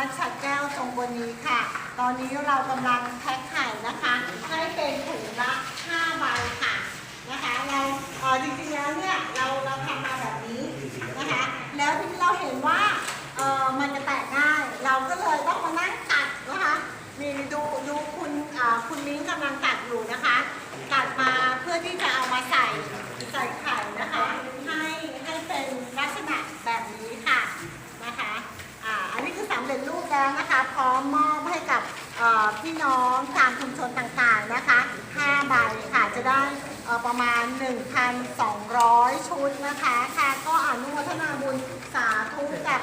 วัดฉัดแก้วตรงบนนี้ค่ะ ตอนนี้เรากำลังแพ็คไข่นะคะ ให้เป็นถุงละ5ใบค่ะนะคะเราเอ่อจริงๆแล้วเนี่ยเราเราทำมาแบบนี้นะคะ แล้วทีนี้เราเห็นว่าเออมันจะแตกง่ายเราก็เลยต้องมานั่งตัดนะคะนี่ดูดูคุณอ่าคุณมิ้งกำลังตัดอยู่นะคะ ตัดมาเพื่อที่จะเอามาใส่ใส่ไข่นะคะ ให้ให้เป็นลักษณะแบบนี้ค่ะนะคะอ่าอันนี้คือสำเร็จรูป แล้วนะคะพร้อมมอบให้กับพี่น้องตามชุมชนต่างๆนะคะ5ใบค่ะจะได้ประมาณ 1,200 ชุดนะคะค่ะก็อนุโมทนาบุญสาธุกับ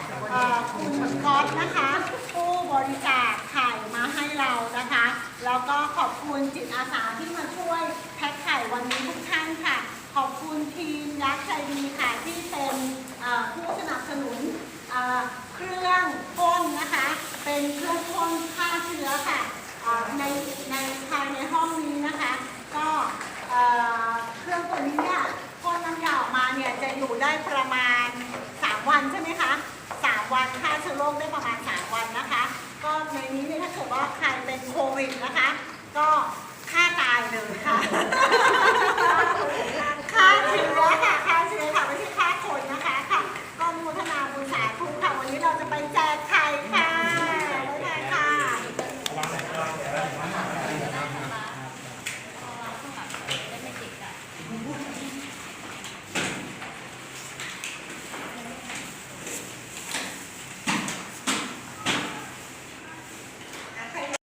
คุณก๊อตนะคะ ผู้บริจาคไข่มาให้เรานะคะ แล้วก็ขอบคุณจิตอาสาที่มาช่วยแพ็คไข่วันนี้ทุกท่านค่ะ ขอบคุณทีมยักษ์ใจดีค่ะที่เป็นเอ่อผู้สนับสนุนเอ่อเครื่องพ่นนะคะ เป็นเครื่องพ่นฆ่าเชื้อค่ะเอ่อในในภายในห้องนี้นะคะ ก็เอ่อเครื่องตัวนี้เนี่ยพ่นน้ำยาออกมาเนี่ยจะอยู่ได้ประมาณ 3 วันใช่ไหมคะ 3 วันฆ่าเชื้อโรคได้ประมาณ 3 วันนะคะ ก็ในนี้เนี่ยถ้าเกิดว่าใครเป็นโควิดนะคะ ก็ฆ่าตายเลยค่ะ